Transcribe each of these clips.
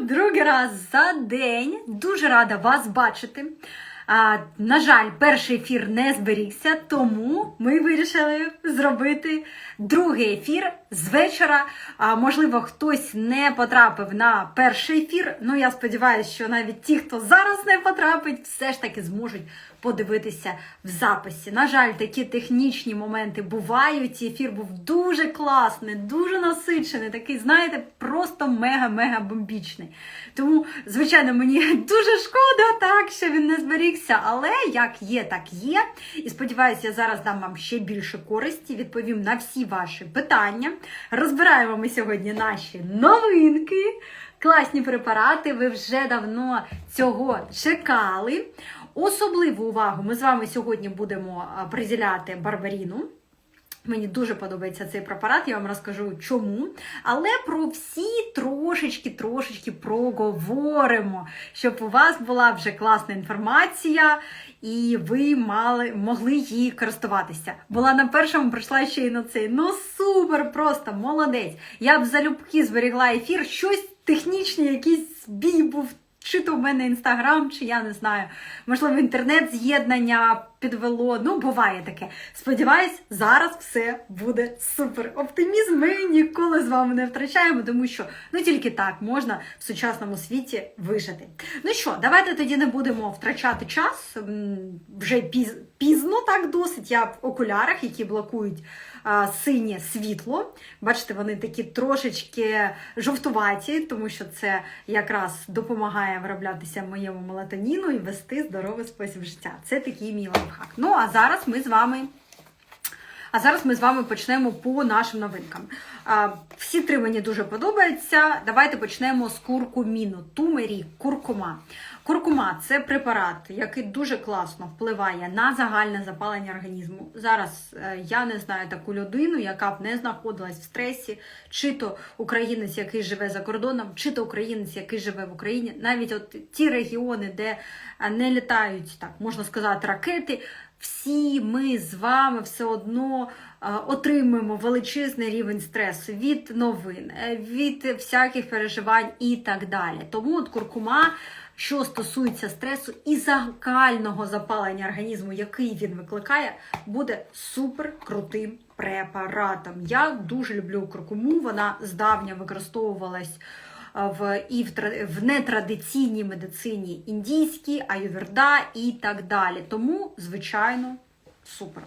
другий раз за день. Дуже рада вас бачити. А, на жаль, перший ефір не зберігся, тому ми вирішили зробити другий ефір з вечора. А, можливо, хтось не потрапив на перший ефір. Ну, я сподіваюся, що навіть ті, хто зараз не потрапить, все ж таки зможуть подивитися в записі. На жаль, такі технічні моменти бувають. Ефір був дуже класний, дуже насичений, такий, знаєте, просто мега-мега бомбічний. Тому, звичайно, мені дуже шкода, так, що він не зберігся, але як є, так є. І сподіваюся, я зараз дам вам ще більше користі, відповім на всі ваші питання. Розбираємо ми сьогодні наші новинки. Класні препарати, ви вже давно цього чекали. Особливу увагу ми з вами сьогодні будемо приділяти барбаріну. Мені дуже подобається цей препарат, я вам розкажу чому. Але про всі трошечки-трошечки проговоримо, щоб у вас була вже класна інформація і ви мали, могли її користуватися. Була на першому, прийшла ще й на цей. Ну супер, просто молодець. Я б залюбки зберігла ефір, щось технічне, якийсь збій був. Чи то в мене інстаграм, чи я не знаю. Можливо, інтернет-з'єднання підвело. Ну, буває таке. Сподіваюсь, зараз все буде супер. Оптимізм ми ніколи з вами не втрачаємо, тому що ну тільки так можна в сучасному світі вижити. Ну що, давайте тоді не будемо втрачати час. Вже піз, пізно так досить. Я в окулярах, які блокують а, синє світло. Бачите, вони такі трошечки жовтуваті, тому що це якраз допомагає вироблятися моєму мелатоніну і вести здоровий спосіб життя. Це такий мій лайфхак. Ну а зараз ми з вами. А зараз ми з вами почнемо по нашим новинкам. А, Всі три мені дуже подобаються. Давайте почнемо з куркуміну. Тумері, куркума. Куркума це препарат, який дуже класно впливає на загальне запалення організму. Зараз е, я не знаю таку людину, яка б не знаходилась в стресі, чи то українець, який живе за кордоном, чи то українець, який живе в Україні. Навіть от ті регіони, де е, не літають, так можна сказати, ракети. Всі ми з вами все одно е, отримуємо величезний рівень стресу від новин, від всяких переживань і так далі. Тому от куркума, що стосується стресу і загального запалення організму, який він викликає, буде супер крутим препаратом. Я дуже люблю куркуму, вона здавня використовувалась в і в, в нетрадиційній медицині індійській, аюверда і так далі. Тому, звичайно, супер.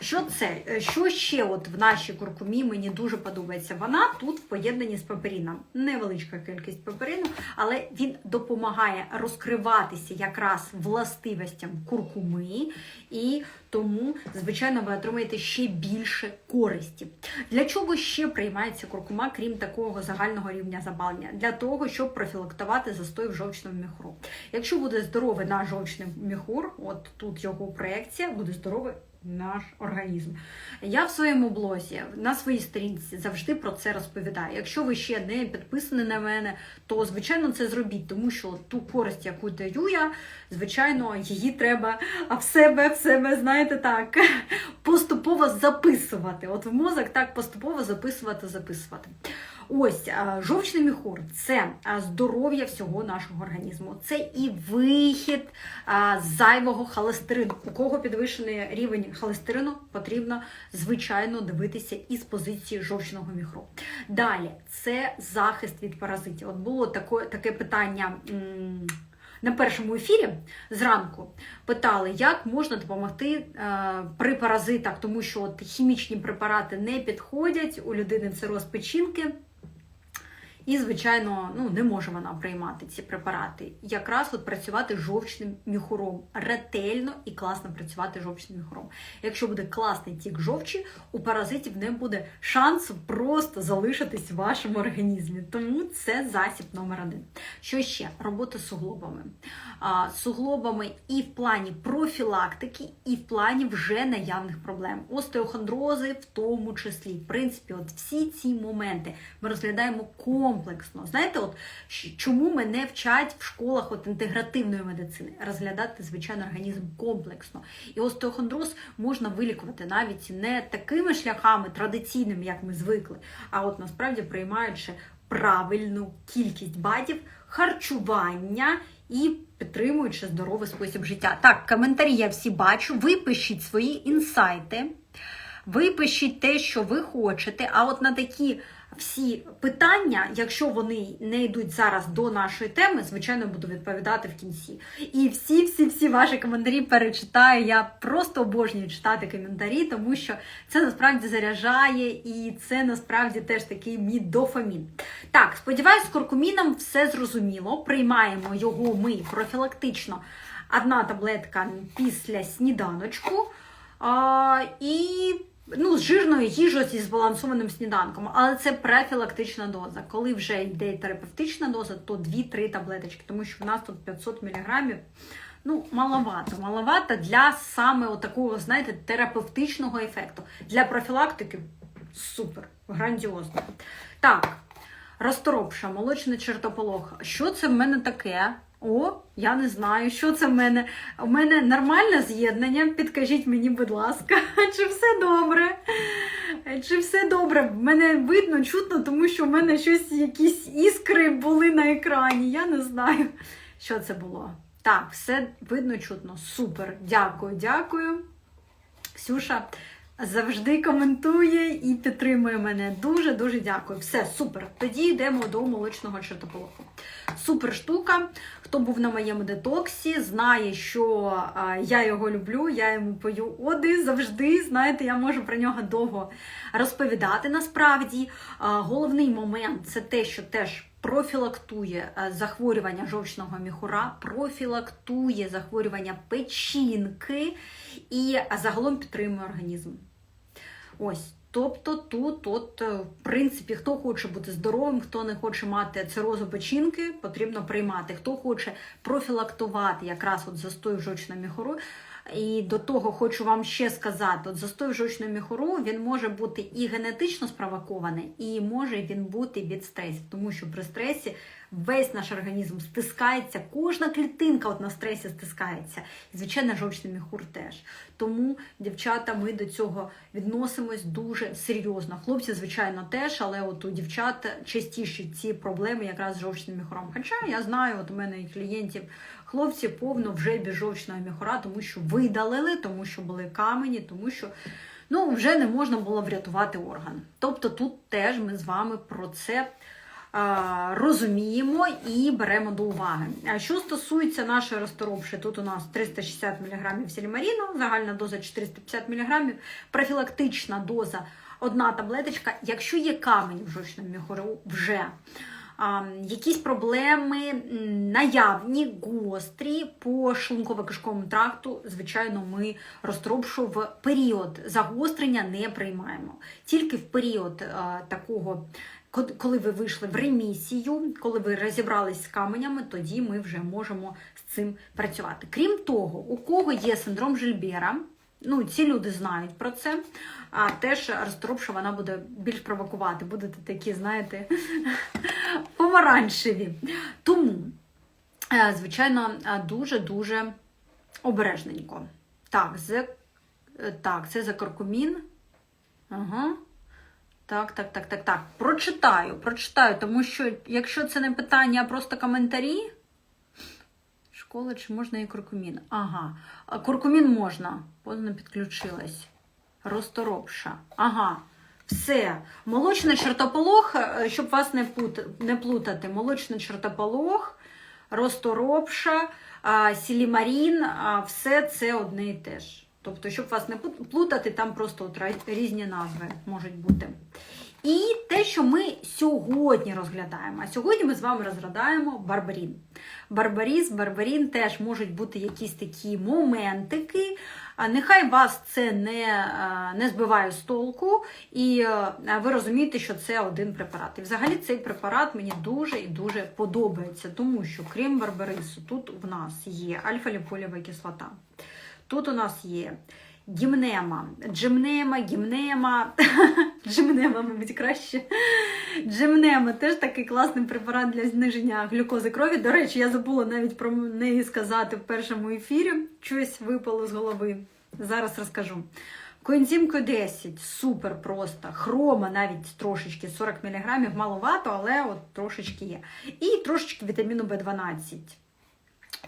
Що це? Е, Що ще от в нашій куркумі мені дуже подобається? Вона тут в поєднанні з паперином. Невеличка кількість паперину, але він допомагає розкриватися якраз властивостям куркуми, і тому, звичайно, ви отримаєте ще більше користі. Для чого ще приймається куркума, крім такого загального рівня запалення? Для того, щоб профілактувати застой в жовчному міхуру. Якщо буде здоровий наш жовчний міхур, от тут його проекція, буде здоровий наш організм. Я в своєму блозі на своїй сторінці завжди про це розповідаю. Якщо ви ще не підписані на мене, то звичайно це зробіть, тому що ту користь, яку даю я, звичайно, її треба в себе, в себе, знаєте, так, поступово записувати. От в мозок так поступово записувати, записувати. Ось жовчний міхур це здоров'я всього нашого організму. Це і вихід зайвого холестерину. У кого підвищений рівень холестерину, потрібно звичайно дивитися із позиції жовчного міхуру. Далі це захист від паразитів. От було таке, таке питання. На першому ефірі зранку питали, як можна допомогти е, при паразитах, тому що от хімічні препарати не підходять, у людини цироз печінки. І, звичайно, ну не може вона приймати ці препарати. Якраз от працювати жовчним міхуром, ретельно і класно працювати жовчним міхуром. Якщо буде класний тік жовчі, у паразитів не буде шансу просто залишитись в вашому організмі. Тому це засіб номер один. Що ще? Робота з суглобами. А, суглобами і в плані профілактики, і в плані вже наявних проблем. Остеохондрози в тому числі. В принципі, от всі ці моменти ми розглядаємо комплексно. Знаєте, от чому мене вчать в школах от інтегративної медицини розглядати звичайно організм комплексно. І остеохондроз можна вилікувати навіть не такими шляхами традиційними, як ми звикли, а от насправді приймаючи правильну кількість бадів харчування і підтримуючи здоровий спосіб життя. Так, коментарі я всі бачу. Ви пишіть свої інсайти, ви пишіть те, що ви хочете. А от на такі всі питання, якщо вони не йдуть зараз до нашої теми, звичайно, буду відповідати в кінці. І всі-всі-всі ваші коментарі перечитаю. Я просто обожнюю читати коментарі, тому що це насправді заряджає і це насправді теж такий мій дофамін. Так, сподіваюсь, з куркуміном все зрозуміло. Приймаємо його ми профілактично. Одна таблетка після сніданочку. А, і ну, з жирною їжею зі збалансованим сніданком, але це профілактична доза. Коли вже йде терапевтична доза, то 2-3 таблеточки, тому що в нас тут 500 мг. Ну, маловато, маловато для саме такого, знаєте, терапевтичного ефекту. Для профілактики супер, грандіозно. Так, розторопша, молочний чертополох. Що це в мене таке? О, я не знаю, що це в мене. У мене нормальне з'єднання. Підкажіть мені, будь ласка, чи все добре? Чи все добре? Мене видно, чутно, тому що в мене щось, якісь іскри були на екрані. Я не знаю, що це було. Так, все видно, чутно. Супер. Дякую, дякую. Ксюша завжди коментує і підтримує мене. Дуже-дуже дякую. Все, супер. Тоді йдемо до молочного чертополоху. Супер штука. Хто був на моєму детоксі, знає, що я його люблю, я йому пою оди завжди. Знаєте, я можу про нього довго розповідати. Насправді, головний момент це те, що теж. Профілактує захворювання жовчного міхура, профілактує захворювання печінки і загалом підтримує організм. Ось. Тобто тут, от, е, в принципі, хто хоче бути здоровим, хто не хоче мати цирозу печінки, потрібно приймати. Хто хоче профілактувати якраз от застой в жовчному міхуру. І до того хочу вам ще сказати: от застой в міхуру він може бути і генетично спровокований, і може він бути від стресу, тому що при стресі весь наш організм стискається, кожна клітинка от на стресі стискається. І, звичайно, жовчний міхур теж. Тому, дівчата, ми до цього відносимось дуже серйозно. Хлопці, звичайно, теж, але от у дівчат частіше ці проблеми якраз з жовчним міхуром. Хоча я знаю, от у мене і клієнтів. Хлопці повно вже без жовчного міхура, тому що видалили, тому що були камені, тому що ну, вже не можна було врятувати орган. Тобто тут теж ми з вами про це розуміємо і беремо до уваги. А що стосується нашої розторопші, тут у нас 360 мг сілімаріну, загальна доза 450 мг, профілактична доза одна таблеточка. Якщо є камені в жовчному міхуру, вже якісь проблеми наявні, гострі по шлунково-кишковому тракту, звичайно, ми розтропшу в період загострення не приймаємо. Тільки в період такого. Коли ви вийшли в ремісію, коли ви розібрались з каменями, тоді ми вже можемо з цим працювати. Крім того, у кого є синдром Жильбера, Ну, ці люди знають про це, а теж розторопша вона буде більш провокувати. Будете такі, знаєте, помаранчеві. Тому, е, звичайно, дуже-дуже обережненько. Так, з, е, так, це за каркумін. Ага. Так, так, так, так, так. Прочитаю, прочитаю, тому що, якщо це не питання, а просто коментарі. Школа, чи можна і куркумін? Ага. Куркумін можна. Поздно підключилась. Розторопша. Ага. Все. Молочний чертополох, е, щоб вас не не плутати, молочний чертополох, розторопша, сілімарін, все це одне і те ж. Тобто, щоб вас не плутати, там просто от різні назви можуть бути. І те, що ми сьогодні розглядаємо. А сьогодні ми з вами розглядаємо барбарін. Барбаріз, барбарін теж можуть бути якісь такі моментики. Нехай вас це не не збиває з толку, і ви розумієте, що це один препарат. І взагалі цей препарат мені дуже і дуже подобається, тому що, крім барбарису, тут в нас є альфа-ліполєва кислота. Тут у нас є гімнема, джимнема, гімнема, джимнема, мабуть, краще. Джимнема теж такий класний препарат для зниження глюкози крові. До речі, я забула навіть про неї сказати в першому ефірі. Щось випало з голови. Зараз розкажу. Коензим Q10 супер просто. Хрома навіть трошечки 40 мг, маловато, але от трошечки є. І трошечки вітаміну В12.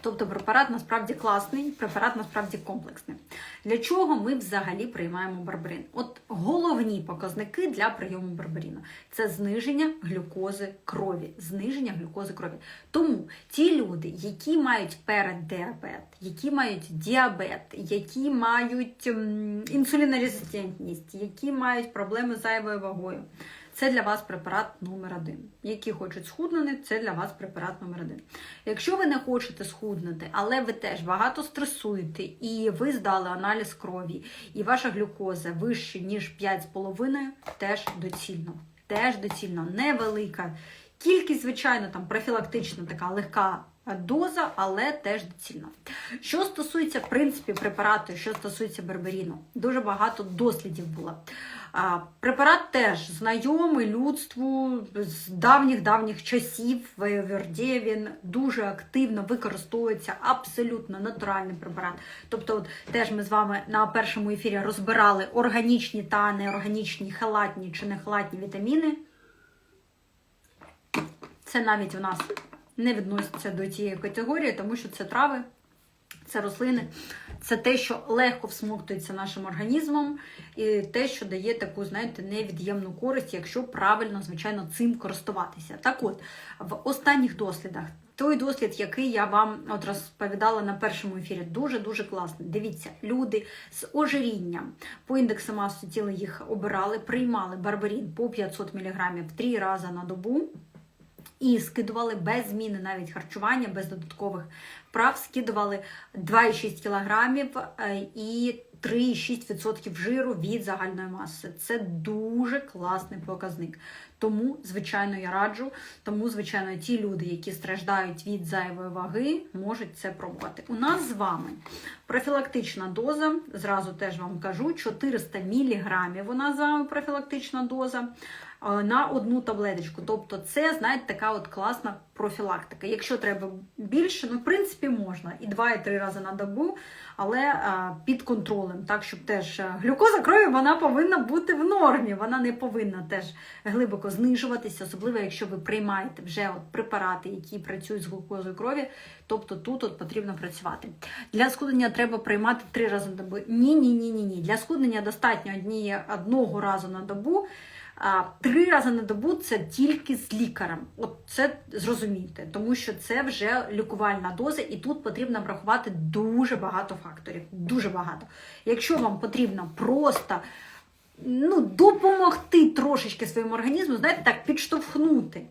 Тобто препарат насправді класний, препарат насправді комплексний. Для чого ми взагалі приймаємо барбарин? От головні показники для прийому барбаріну це зниження глюкози крові. Зниження глюкози крові. Тому ті люди, які мають переддіабет, які мають діабет, які мають інсулінорезистентність, які мають проблеми з зайвою вагою. Це для вас препарат номер один. Які хочуть схуднути, це для вас препарат номер один. Якщо ви не хочете схуднути, але ви теж багато стресуєте, і ви здали аналіз крові, і ваша глюкоза вище, ніж 5,5, теж доцільно. Теж доцільно невелика кількість, звичайно, там профілактична така легка доза, але теж доцільно. Що стосується, в принципі, препарату, що стосується берберіну, дуже багато дослідів було. Препарат теж знайомий людству з давніх-давніх часів. В Верді він дуже активно використовується абсолютно натуральний препарат. Тобто, от, теж ми з вами на першому ефірі розбирали органічні та неорганічні, халатні чи не халатні вітаміни. Це навіть у нас не відноситься до цієї категорії, тому що це трави, це рослини, це те, що легко всмоктується нашим організмом, і те, що дає таку, знаєте, невід'ємну користь, якщо правильно, звичайно, цим користуватися. Так от, в останніх дослідах. Той дослід, який я вам от розповідала на першому ефірі, дуже-дуже класний. Дивіться, люди з ожирінням по індексу маси тіла їх обирали, приймали барбарін по 500 мг три рази на добу. І скидували без зміни навіть харчування, без додаткових вправ, скидували 2,6 кг і 3,6% жиру від загальної маси. Це дуже класний показник. Тому, звичайно, я раджу, тому, звичайно, ті люди, які страждають від зайвої ваги, можуть це пробувати. У нас з вами профілактична доза, зразу теж вам кажу, 400 мг нас з вами профілактична доза на одну таблеточку. Тобто, це, знаєте, така от класна профілактика. Якщо треба більше, ну, в принципі, можна і два, і три рази на добу, але а, під контролем, так, щоб теж глюкоза крові вона повинна бути в нормі, вона не повинна теж глибоко знижуватися, особливо якщо ви приймаєте вже от препарати, які працюють з глюкозою крові, тобто тут от потрібно працювати. Для схуднення треба приймати три рази на добу. Ні, ні, ні, ні, ні. Для схуднення достатньо одні, одного разу на добу. Три рази на добу це тільки з лікарем. От це зрозумійте, тому що це вже лікувальна доза, і тут потрібно врахувати дуже багато факторів. Дуже багато. Якщо вам потрібно просто ну, допомогти трошечки своєму організму, знаєте, так, підштовхнути.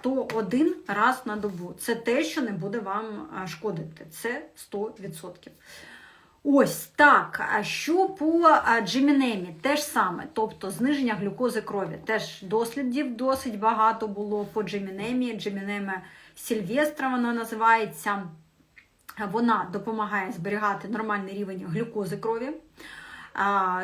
То один раз на добу. Це те, що не буде вам шкодити. Це 100%. Ось так. А що по джемінемі? Теж саме, тобто зниження глюкози крові. Теж дослідів досить багато було по Джимінемі. Джемінеме Сільвестра вона називається. Вона допомагає зберігати нормальний рівень глюкози крові.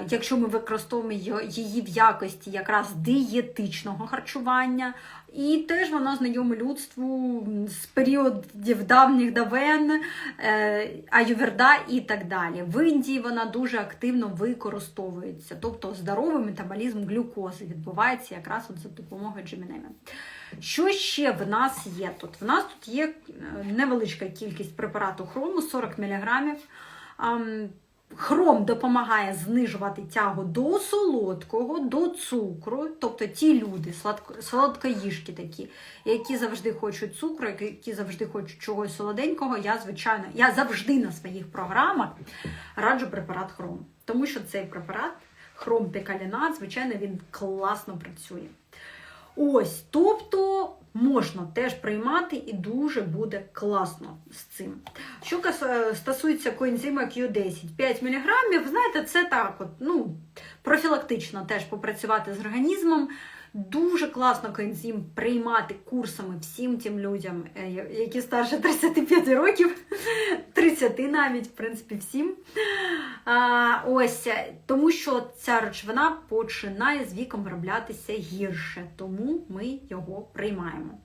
Якщо ми використовуємо її в якості якраз дієтичного харчування, і теж вона знайома людству з періодів давніх давен, е, аюверда і так далі. В Індії вона дуже активно використовується, тобто здоровий метаболізм глюкози відбувається якраз от за допомогою джемінеми. Що ще в нас є тут? В нас тут є е, невеличка кількість препарату хрому 40 мг. Хром допомагає знижувати тягу до солодкого, до цукру, тобто ті люди, солодкоїжки такі, які завжди хочуть цукру, які завжди хочуть чогось солоденького. Я, звичайно, я завжди на своїх програмах раджу препарат хром. Тому що цей препарат, хром пекалінат, звичайно, він класно працює. Ось, тобто можна теж приймати і дуже буде класно з цим. Що стосується коензима Q10, 5 мг, знаєте, це так, от, ну, профілактично теж попрацювати з організмом. Дуже класно коензим приймати курсами всім тим людям, е, які старше 35 років, 30 навіть, в принципі, всім. А, Ось, Тому що ця речовина починає з віком вироблятися гірше, тому ми його приймаємо.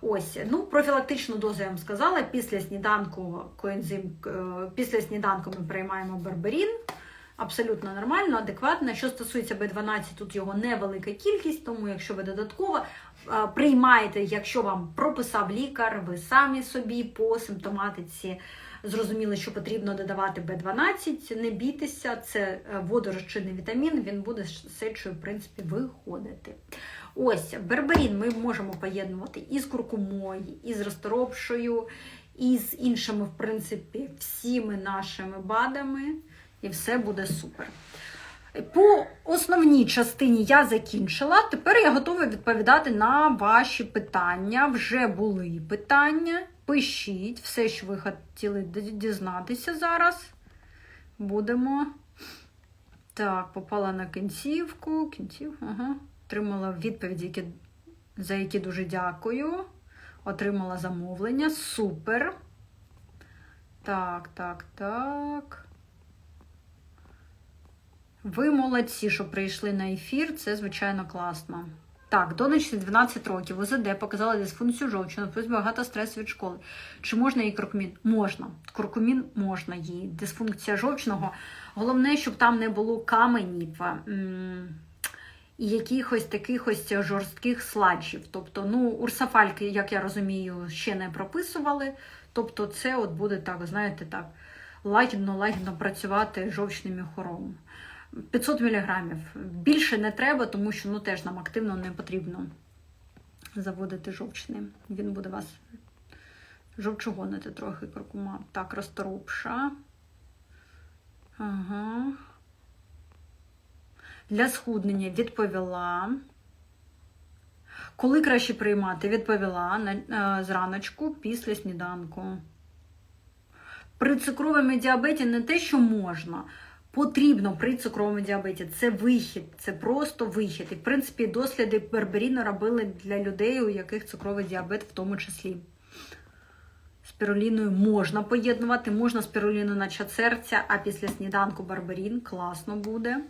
Ось, ну, профілактичну дозу я вам сказала. Після сніданку коензим, е, після сніданку ми приймаємо барбарін. Абсолютно нормально, адекватно. Що стосується B12, тут його невелика кількість, тому якщо ви додатково приймаєте, якщо вам прописав лікар, ви самі собі по симптоматиці зрозуміли, що потрібно додавати B12, не бійтеся, це е, водорозчинний вітамін, він буде з сечою, в принципі, виходити. Ось берберін ми можемо поєднувати із куркумою, із розторопшою, і з іншими, в принципі, всіми нашими БАДами, і все буде супер. По основній частині я закінчила. Тепер я готова відповідати на ваші питання. Вже були питання. Пишіть все, що ви хотіли дізнатися зараз. Будемо. Так, попала на кінцівку. Кінцівку, ага. Отримала відповіді, які, за які дуже дякую. Отримала замовлення. Супер. Так, так, так. Ви молодці, що прийшли на ефір. Це, звичайно, класно. Так, донечці 12 років. УЗД показала дисфункцію жовчного, плюс багато стресу від школи. Чи можна їй куркумін? Можна. Куркумін можна їй. Дисфункція жовчного. Головне, щоб там не було каменів і якихось таких ось жорстких сладжів. Тобто, ну, урсафальки, як я розумію, ще не прописували. Тобто, це от буде так, знаєте, так, лагідно-лагідно працювати жовчним міхором. 500 мг. Більше не треба, тому що ну, теж нам активно не потрібно заводити жовчним. Він буде вас жовчогонити трохи крокума. Так, розторопша. Ага. Для схуднення відповіла. Коли краще приймати? Відповіла на, зраночку після сніданку. При цукровому діабеті не те, що можна потрібно при цукровому діабеті. Це вихід, це просто вихід. І, в принципі, досліди Берберіно робили для людей, у яких цукровий діабет в тому числі. Спіруліною можна поєднувати, можна спіруліну наче серця, а після сніданку барберін класно буде.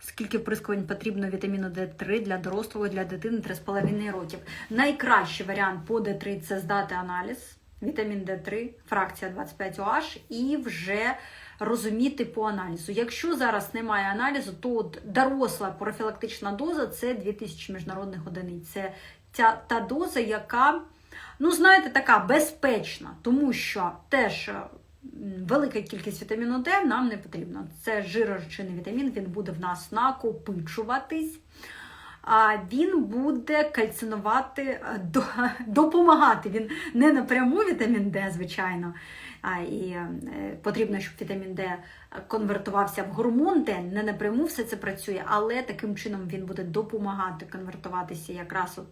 Скільки прискувань потрібно вітаміну D3 для дорослого, для дитини 3,5 років. Найкращий варіант по D3 це здати аналіз. Вітамін D3, фракція 25OH, і вже розуміти по аналізу. Якщо зараз немає аналізу, то доросла профілактична доза це 2000 міжнародних одиниць. Це ця, та доза, яка, ну, знаєте, така безпечна, тому що теж. Велика кількість вітаміну Д нам не потрібно. Це жиророзчинний вітамін, він буде в нас накопичуватись, а він буде кальцинувати, допомагати. Він не напряму вітамін Д, звичайно, і е, потрібно, щоб вітамін Д конвертувався в гормон Д, не напряму все це працює, але таким чином він буде допомагати конвертуватися якраз от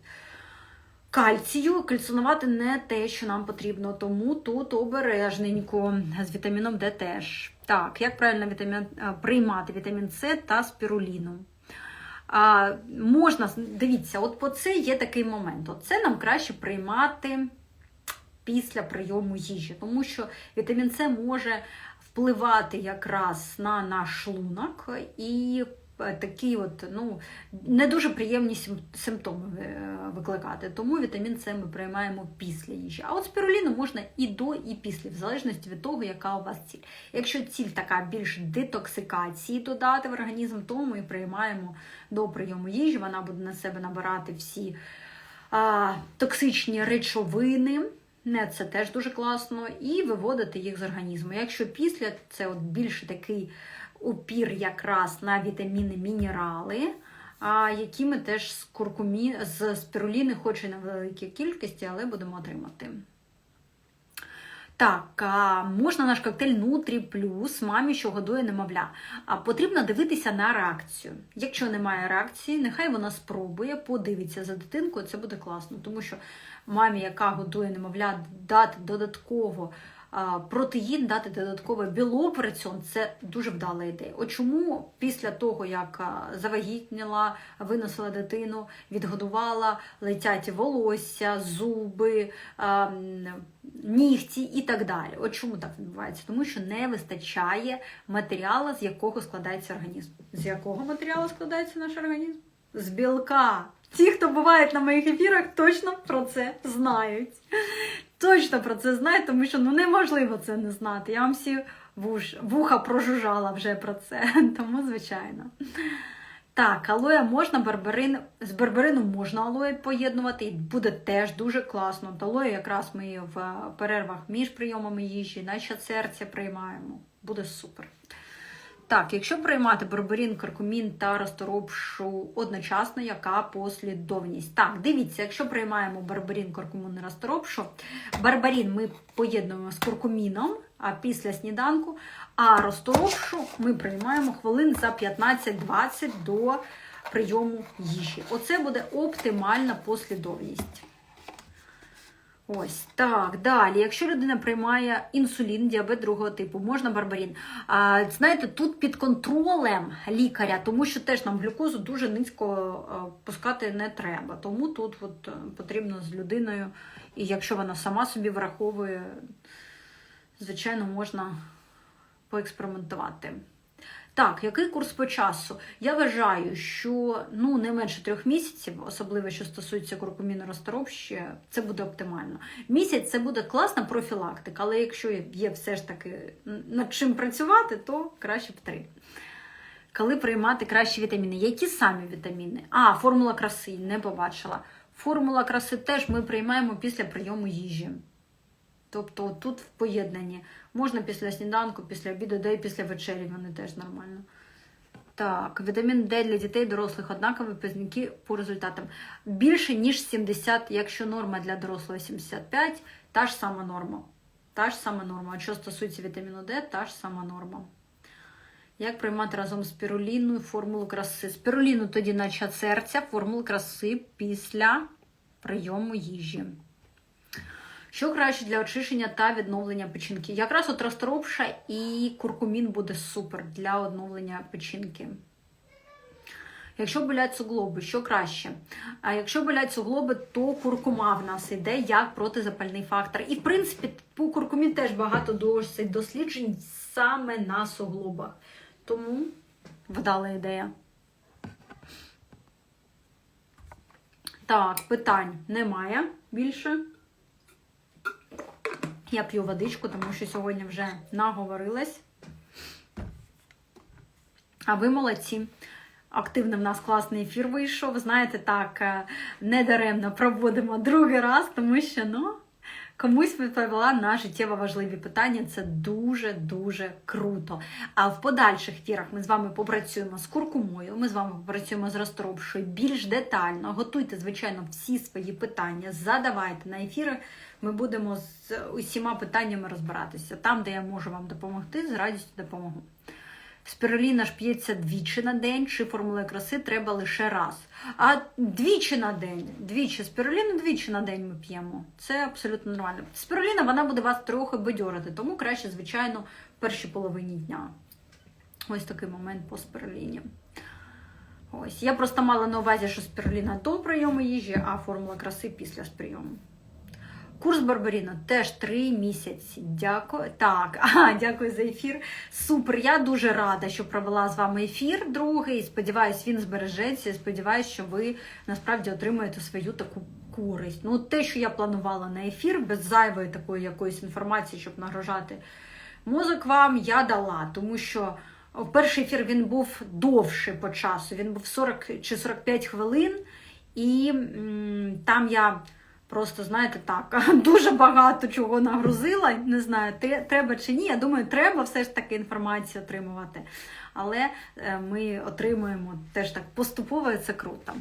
кальцію, кальцинувати не те, що нам потрібно. Тому тут обережненько з вітаміном Д теж. Так, як правильно вітамін, приймати вітамін С та спіруліну? А, Можна, дивіться, от по це є такий момент. От Це нам краще приймати після прийому їжі, тому що вітамін С може впливати якраз на наш шлунок і е, такі от, ну, не дуже приємні симптоми е, викликати. Тому вітамін С ми приймаємо після їжі. А от спіруліну можна і до, і після, в залежності від того, яка у вас ціль. Якщо ціль така більш детоксикації додати в організм, то ми приймаємо до прийому їжі, вона буде на себе набирати всі токсичні речовини. Не, це теж дуже класно, і виводити їх з організму. Якщо після це от більше такий упір якраз на вітаміни, мінерали, а які ми теж з куркумі, з спіруліни, хоч і на великій кількості, але будемо отримати. Так, можна наш коктейль Нутрі Плюс мамі, що годує немовля. А потрібно дивитися на реакцію. Якщо немає реакції, нехай вона спробує, подивиться за дитинкою, це буде класно, тому що мамі, яка годує немовля, дати додатково протеїн, дати додаткове раціон – це дуже вдала ідея. От чому після того, як завагітніла, виносила дитину, відгодувала, летять волосся, зуби, нігті і так далі. От чому так відбувається? Тому що не вистачає матеріалу, з якого складається організм. З якого матеріалу складається наш організм? З білка. Ті, хто бувають на моїх ефірах, точно про це знають. Точно про це знаю, тому що ну неможливо це не знати. Я вам всі вуха прожужжала вже про це, тому звичайно. Так, алоє можна, барбарин, з барбарином можна алоє поєднувати, і буде теж дуже класно. От Алоє якраз ми в перервах між прийомами їжі, наче серця приймаємо. Буде супер. Так, якщо приймати барбарин, каркумін та розторопшу одночасно, яка послідовність? Так, дивіться, якщо приймаємо барбарин, каркумін і розторопшу, барбарин ми поєднуємо з куркуміном а після сніданку, а розторопшу ми приймаємо хвилин за 15-20 до прийому їжі. Оце буде оптимальна послідовність. Ось так. Далі, якщо людина приймає інсулін, діабет другого типу, можна барбарін. А, Знаєте, тут під контролем лікаря, тому що теж нам глюкозу дуже низько пускати не треба. Тому тут от, потрібно з людиною, і якщо вона сама собі враховує, звичайно, можна поекспериментувати. Так, який курс по часу? Я вважаю, що ну не менше трьох місяців, особливо що стосується куркуміну розторопщі, це буде оптимально. Місяць це буде класна профілактика, але якщо є все ж таки над чим працювати, то краще б три. Коли приймати кращі вітаміни? Які самі вітаміни? А, формула краси не побачила. Формула краси теж ми приймаємо після прийому їжі. Тобто тут в поєднанні. Можна після сніданку, після обіду, да і після вечері вони теж нормально. Так, вітамін Д для дітей, дорослих однакові показники по результатам. Більше, ніж 70, якщо норма для дорослого 75, та ж сама норма. Та ж сама норма. А що стосується вітаміну Д, та ж сама норма. Як приймати разом з спіруліною формулу краси? Спіруліну тоді на чат серця, формулу краси після прийому їжі. Що краще для очищення та відновлення печінки? Якраз от розторопша і куркумін буде супер для відновлення печінки. Якщо болять суглоби, що краще? А якщо болять суглоби, то куркума в нас йде як протизапальний фактор. І, в принципі, по куркумі теж багато досить досліджень саме на суглобах. Тому вдала ідея. Так, питань немає більше. Я п'ю водичку, тому що сьогодні вже наговорилась. А ви молодці. Активний в нас класний ефір вийшов. Знаєте, так, е, недаремно проводимо другий раз, тому що, ну, комусь відповіла на життєво важливі питання. Це дуже-дуже круто. А в подальших ефірах ми з вами попрацюємо з куркумою, ми з вами попрацюємо з розторопшою більш детально. Готуйте, звичайно, всі свої питання, задавайте на ефіри. Ми будемо з усіма питаннями розбиратися. Там, де я можу вам допомогти, з радістю допомогу. Спіруліна ж п'ється двічі на день, чи формули краси треба лише раз. А двічі на день, двічі спіруліну двічі на день ми п'ємо. Це абсолютно нормально. Спіруліна вона буде вас трохи бадьорити, тому краще, звичайно, в першій половині дня. Ось такий момент по спіруліні. Ось. Я просто мала на увазі, що спіруліна до прийому їжі, а формула краси після прийому. Курс Барбаріно теж три місяці. Дякую. Так, а, дякую за ефір. Супер. Я дуже рада, що провела з вами ефір другий. Сподіваюсь, він збережеться. Сподіваюсь, що ви насправді отримаєте свою таку користь. Ну, те, що я планувала на ефір, без зайвої такої якоїсь інформації, щоб нагрожати мозок вам, я дала, тому що. Перший ефір він був довше по часу, він був 40 чи 45 хвилин, і м, там я Просто, знаєте, так, дуже багато чого нагрузила. Не знаю, треба чи ні. Я думаю, треба все ж таки інформацію отримувати. Але е, ми отримуємо теж так поступово, і це круто.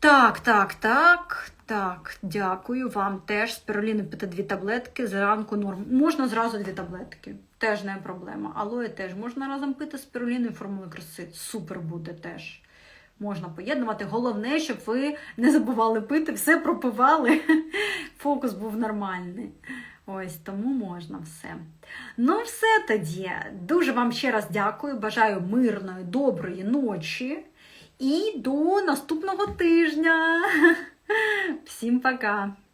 Так, так, так, так, дякую вам теж. Спіруліну пити дві таблетки, зранку норм. Можна зразу дві таблетки, теж не проблема. Алоє теж можна разом пити спіруліну і формули краси. Супер буде теж можна поєднувати. Головне, щоб ви не забували пити, все пропивали. Фокус був нормальний. Ось тому можна все. Ну, все тоді. Дуже вам ще раз дякую. Бажаю мирної, доброї ночі і до наступного тижня. Всім пока!